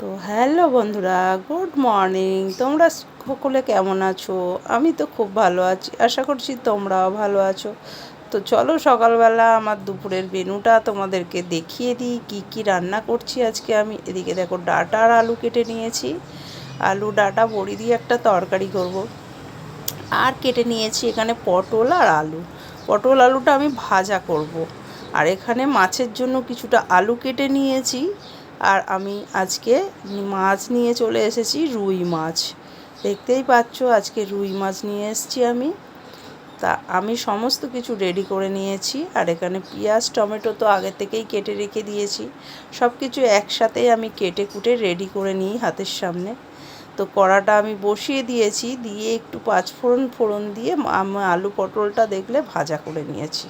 তো হ্যালো বন্ধুরা, good morning. তোমরা সকলে কেমন আছো? আমি তো খুব ভালো আছি, আশা করছি তোমরাও ভালো আছো। তো চলো সকালবেলা আমার দুপুরের মেনুটা তোমাদেরকে দেখিয়ে দিই, কি কি রান্না করছি আজকে আমি। এদিকে দেখো ডাটা আর আলু কেটে নিয়েছি। আলু, ডাটা, বড়ি দিয়ে একটা তরকারি করব। আর কেটে নিয়েছি এখানে পটল আর আলু। পটল আলুটা আমি ভাজা করব। আর এখানে মাছের জন্য কিছুটা আলু কেটে নিয়েছি। আর আমি আজকে মাছ নিয়ে চলে এসেছি, রুই মাছ। দেখতেই পাচ্ছ, আজকে রুই মাছ নিয়ে এসেছি আমি। তা আমি সমস্ত কিছু রেডি করে নিয়েছি, আর এখানে পেঁয়াজ, টমেটো তো আগে থেকেই কেটে রেখে দিয়েছি। সব কিছু একসাথেই আমি কেটে কুটে রেডি করে নিই হাতের সামনে। তো কড়াটা আমি বসিয়ে দিয়েছি, দিয়ে একটু পাঁচফোড়ন ফোড়ন দিয়ে আমি, আলু পটলটা দেখলে ভাজা করে নিয়েছি।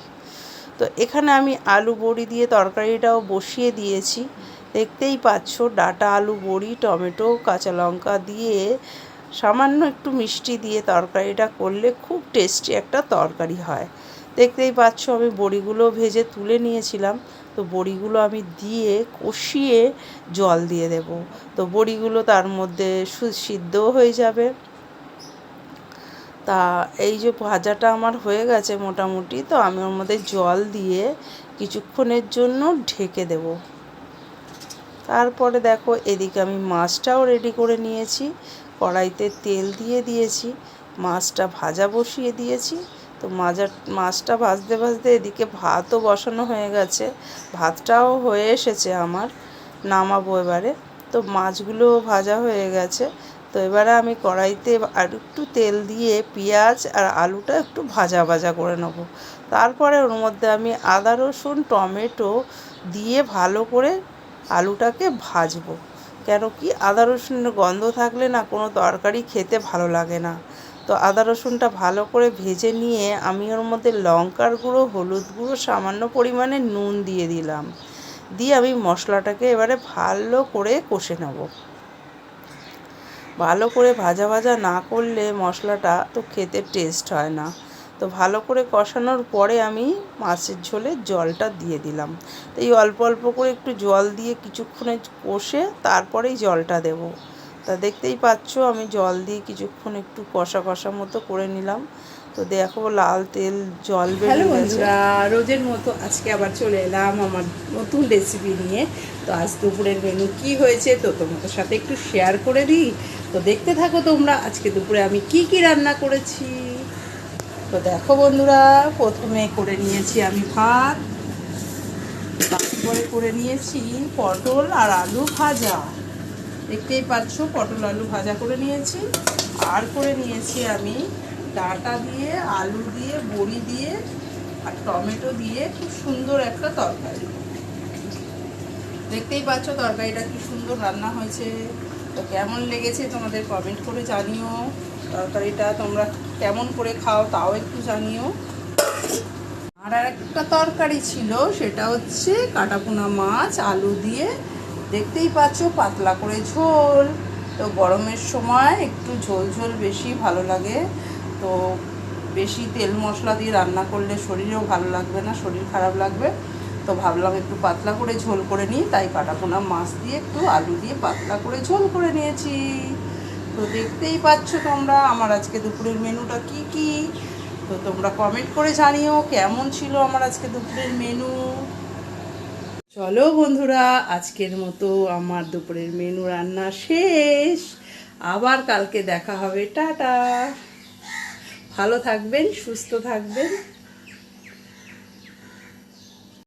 তো এখানে আমি আলু বড়ি দিয়ে তরকারিটাও বসিয়ে দিয়েছি। দেখতেই পাচ্ছ, ডাটা, আলু, বড়ি, টমেটো, কাঁচা লঙ্কা দিয়ে সামান্য একটু মিষ্টি দিয়ে তরকারিটা করলে খুব টেস্টি একটা তরকারি হয়। দেখতেই পাচ্ছ, আমি বড়িগুলো ভেজে তুলে নিয়েছিলাম। তো বড়িগুলো আমি দিয়ে কষিয়ে জল দিয়ে দেব। তো বড়িগুলো তার মধ্যে সিদ্ধও হয়ে যাবে। তা এই যে ভাজাটা আমার হয়ে গেছে মোটামুটি, তো আমি ওর মধ্যে জল দিয়ে কিছুক্ষণের জন্য ঢেকে দেবো। তারপরে দেখো এদিকে আমি মাছটাও রেডি করে নিয়েছি। কড়াইতে তেল দিয়ে দিয়েছি। মাছটা ভাজা বসিয়ে দিয়েছি। তো মাজা, মাছটা ভাজতে ভাজতে এদিকে ভাতও বসানো হয়ে গেছে। ভাতটাও হয়ে এসেছে আমার, নামাবো এবারে। তো মাছগুলো ভাজা হয়ে গেছে। তো এবারে আমি কড়াইতে আর একটু তেল দিয়ে পেঁয়াজ আর আলুটা একটু ভাজা ভাজা করে নেব। তারপরে ওর মধ্যে আমি আদা রসুন, টমেটো দিয়ে ভালো করে আলুটাকে ভাজবো। কেন কি আদা রসুনের গন্ধ থাকলে না কোনো তরকারি খেতে ভালো লাগে না। তো আদা রসুনটা ভালো করে ভেজে নিয়ে আমি ওর মধ্যে লঙ্কার গুঁড়ো, হলুদ গুঁড়ো, সামান্য পরিমাণে নুন দিয়ে দিলাম। দিয়ে আমি মশলাটাকে এবারে ভালো করে কষে নেব। ভালো করে ভাজা ভাজা না করলে মশলাটা তো খেতে টেস্ট হয় না। তো ভালো করে কষানোর পরে আমি মাছের ঝোলে জলটা দিয়ে দিলাম। তো এই অল্প অল্প করে একটু জল দিয়ে কিছুক্ষণে কষে তারপরেই জলটা দেব। তা দেখতেই পাচ্ছ আমি জল দিয়ে কিছুক্ষণ একটু কষা কষা মতো করে নিলাম। তো দেখো লাল তেল জল হ্যালো বেরিয়ে বন্ধুরা রোজের মতো আজকে আবার চলে এলাম আমার নতুন রেসিপি নিয়ে। তো আজ দুপুরের মেনু কি হয়েছে তো তোমাদের সাথে একটু শেয়ার করে দিই। তো দেখতে থাকো তোমরা আজকে দুপুরে আমি কি কি রান্না করেছি। তো দেখো বন্ধুরা, প্রথমে করে নিয়েছি আমি ভাত, তারপরে করে নিয়েছি পটল আর আলু ভাজা। দেখতেই পাচ্ছ, পটল আলু ভাজা করে নিয়েছি। আর করে নিয়েছি আমি ডাটা দিয়ে, আলু দিয়ে, বড়ি দিয়ে আর টমেটো দিয়ে খুব সুন্দর একটা তরকারি। দেখতেই পাচ্ছ তরকারিটা কি সুন্দর রান্না হয়েছে। তো কেমন লেগেছে তোমাদের কমেন্ট করে জানিও। তরকারিটা তোমরা কেমন করে খাও তাও একটু জানিও। আর একটা তরকারি ছিল, সেটা হচ্ছে কাটাপোনা মাছ, আলু দিয়ে। দেখতেই পাচ্ছ পাতলা করে ঝোল। তো গরমের সময় একটু ঝোল ঝোল বেশি ভালো লাগে। তো বেশি তেল মশলা দিয়ে রান্না করলে শরীরেও ভালো লাগবে না, শরীর খারাপ লাগবে। তো ভাবলাম একটু পাতলা করে ঝোল করে নিই, তাই কাটাপোনা মাছ দিয়ে একটু আলু দিয়ে পাতলা করে ঝোল করে নিয়েছি। দেখতেই পাচ্ছ তোমরা আমার আজকে দুপুরের মেনুটা কি কি? তো তোমরা কমেন্ট করে জানিও কেমন ছিল আমার আজকে দুপুরের মেনু। চলো বন্ধুরা, আজকের মতো আমার দুপুরের মেনু রান্না শেষ। আবার কালকে দেখা হবে, টাটা। ভালো থাকবেন, সুস্থ থাকবেন।